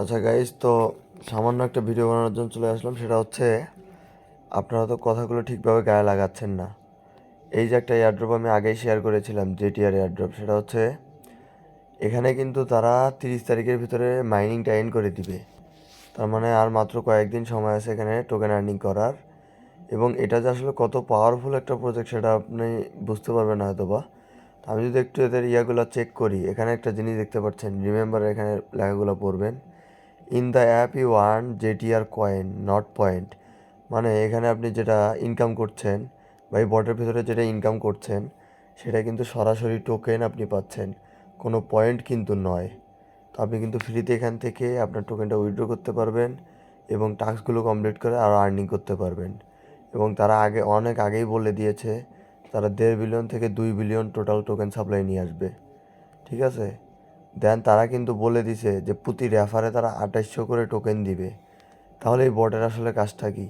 আচ্ছা গাইজ তো সামান্য একটা ভিডিও বানানোর জন্য চলে আসলাম। সেটা হচ্ছে, আপনারা তো কথাগুলো ঠিকভাবে গায়ে লাগাচ্ছেন না। এই যে একটা এয়ারড্রপ আমি আগেই শেয়ার করেছিলাম জেটিআর এয়ারড্রপ সেটা হচ্ছে, এখানে কিন্তু তারা তিরিশ তারিখের ভিতরে মাইনিং টাইন করে দিবে। তার মানে আর মাত্র কয়েকদিন সময় আছে এখানে টোকেন আর্নিং করার। এবং এটা যে আসলে কত পাওয়ারফুল একটা প্রজেক্ট সেটা আপনি বুঝতে পারবেন হয়তো বা আমি যদি একটু এদের ইয়াগুলো চেক করি, এখানে একটা জিনিস দেখতে পাচ্ছেন রিমেম্বার এখানে লেখাগুলো পড়বেন। In the app you earn JTR coin not point মানে এখানে আপনি যেটা ইনকাম করছেন বা এই বটের ভিতরে যেটা ইনকাম করছেন, সেটা কিন্তু সরাসরি টোকেন আপনি পাচ্ছেন। কোনো পয়েন্ট কিন্তু নয়। তো আপনি কিন্তু ফ্রিতে এখান থেকে আপনার টোকেনটা উইথড্র করতে পারবেন এবং টাস্কগুলো কমপ্লিট করে আরও আর্নিং করতে পারবেন। এবং তারা আগে, অনেক আগেই বলে দিয়েছে, তারা দেড় বিলিয়ন থেকে দুই বিলিয়ন টোটাল টোকেন সাপ্লাই নিয়ে আসবে। ঠিক আছে? দেন তারা কিন্তু বলে দিছে যে প্রতি রেফারে তারা আঠাইশশো করে টোকেন দিবে। তাহলে এই বটের আসলে কাজটা কি?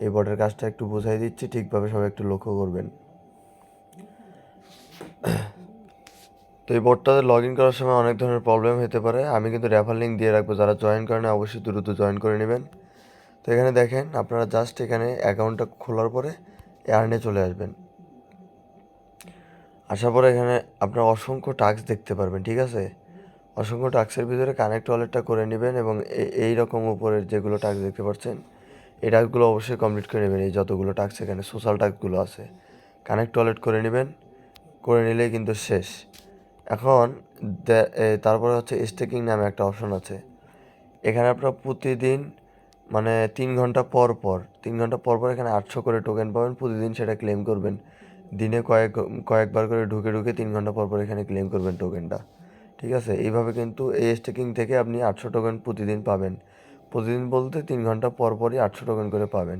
এই বটের কাজটা একটু বোঝাই দিচ্ছি, ঠিকভাবে সবাই একটু লক্ষ্য করবেন। তো এই বোর্ডটাতে লগ ইন করার সময় অনেক ধরনের প্রবলেম হতে পারে। আমি কিন্তু রেফার লিঙ্ক দিয়ে রাখব, যারা জয়েন করেন অবশ্যই দ্রুত জয়েন করে নেবেন। তো এখানে দেখেন, আপনারা জাস্ট এখানে অ্যাকাউন্টটা খোলার পরে এয়ারনে চলে আসবেন। আসার পরে এখানে আপনার অসংখ্য টাস্ক দেখতে পারবেন, ঠিক আছে? অসংখ্য টাক্সের ভিতরে কানেক্ট ওয়ালেটটা করে নেবেন এবং এই রকম উপরের যেগুলো টাস্ক দেখতে পাচ্ছেন, এই টাস্কগুলো অবশ্যই কমপ্লিট করে নেবেন। এই যতগুলো টাস্ক এখানে সোশ্যাল টাস্কগুলো আছে। কানেক্ট ওয়ালেট করে নেবেন, করে নিলেই কিন্তু শেষ। এখন তারপরে হচ্ছে স্টেকিং নামে একটা অপশন আছে। এখানে আপনারা প্রতিদিন মানে তিন ঘণ্টা পর পর, তিন ঘণ্টা পর পর এখানে আটশো করে টোকেন পাবেন, প্রতিদিন সেটা ক্লেম করবেন। দিনে কয়েক, কয়েকবার করে ঢুকে ঢুকে তিন ঘণ্টা পর পর এখানে ক্লেম করবেন টোকেনটা ঠিক আছে? এইভাবে কিন্তু এই স্টেকিং থেকে আপনি আটশো টোকেন প্রতিদিন পাবেন। প্রতিদিন বলতে তিন ঘণ্টা পর পরই আটশো টোকেন করে পাবেন।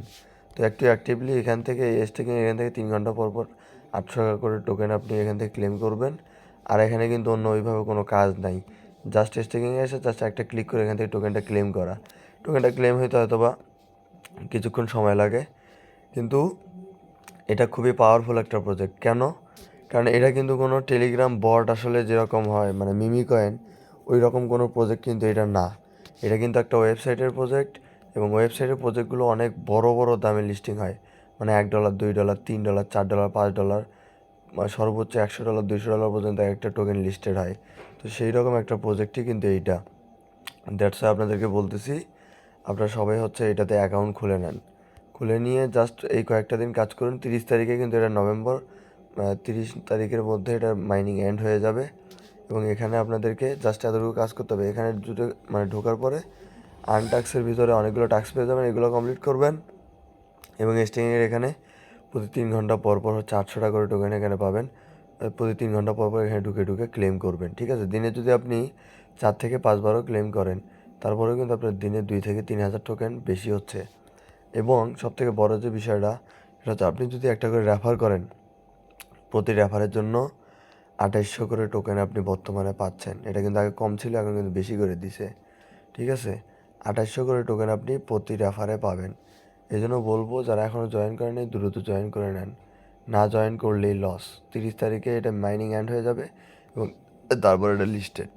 তো একটু অ্যাক্টিভলি এখান থেকে এই স্টেকিং এখান থেকে তিন ঘণ্টা পর পর আটশো টাকা করে টোকেন আপনি এখান থেকে ক্লেম করবেন। আর এখানে কিন্তু অন্য ওইভাবে কোনো কাজ নাই। জাস্ট স্টেকিংয়ে এসে জাস্ট একটা ক্লিক করে এখান থেকে টোকেনটা ক্লেম করা। টোকেনটা ক্লেম হইতে হয়তো বা কিছুক্ষণ সময় লাগে। কিন্তু এটা খুবই পাওয়ারফুল একটা প্রজেক্ট কেন? কারণ এটা কিন্তু কোনো টেলিগ্রাম বট আসলে যেরকম হয় মানে মিমি কয়েন ওই রকম কোনো প্রজেক্ট কিন্তু এটা না। এটা কিন্তু একটা ওয়েবসাইটের প্রজেক্ট এবং ওয়েবসাইটের প্রজেক্টগুলো অনেক বড় বড় দামে লিস্টিং হয়। মানে এক ডলার দুই ডলার তিন ডলার চার ডলার পাঁচ ডলার সর্বোচ্চ একশো ডলার দুইশো ডলার পর্যন্ত একটা টোকেন লিস্টেড হয়। তো সেই রকম একটা প্রজেক্টই কিন্তু এইটা। দ্যাটস আপনাদেরকে বলতেছি, আপনারা সবাই হচ্ছে এটাতে অ্যাকাউন্ট খুলে নেন। খুলে নিয়ে জাস্ট এই কয়েকটা দিন কাজ করুন, তিরিশ তারিখে কিন্তু এটা নভেম্বর তিরিশ তারিখের মধ্যে এটা মাইনিং এন্ড হয়ে যাবে এবং এখানে আপনাদেরকে জাস্ট এতটুকু কাজ করতে হবে। এখানে দুটো মানে ঢোকার পরে আনটাক্সের ভিতরে অনেকগুলো টাস্ক পেয়ে যাবেন, এগুলো কমপ্লিট করবেন এবং স্টিংয়ের এখানে প্রতি তিন ঘণ্টা পর পর হচ্ছে আটশো টাকা করে টোকেন এখানে পাবেন। প্রতি তিন ঘণ্টা পর পর এখানে ঢুকে ঢুকে ক্লেম করবেন, ঠিক আছে? দিনে যদি আপনি চার থেকে পাঁচবারও ক্লেম করেন, তারপরেও কিন্তু আপনার দিনে দুই থেকে তিন হাজার টোকেন বেশি হচ্ছে। এবং সবথেকে বড় যে বিষয়টা, সেটা হচ্ছে আপনি যদি একটা করে রেফার করেন প্রতি রেফারের জন্য আঠাইশশো করে টোকেন আপনি বর্তমানে পাচ্ছেন। এটা কিন্তু আগে কম ছিল, এখন কিন্তু বেশি করে দিছে। ঠিক আছে? আঠাইশশো করে টোকেন আপনি প্রতি রেফারে পাবেন। এই জন্য বলব, যারা এখনও জয়েন করেনি দ্রুত জয়েন করে নেন। না জয়েন করলেই লস তিরিশ তারিখে এটা মাইনিং অ্যান্ড হয়ে যাবে এবং তারপর এটা লিস্টেড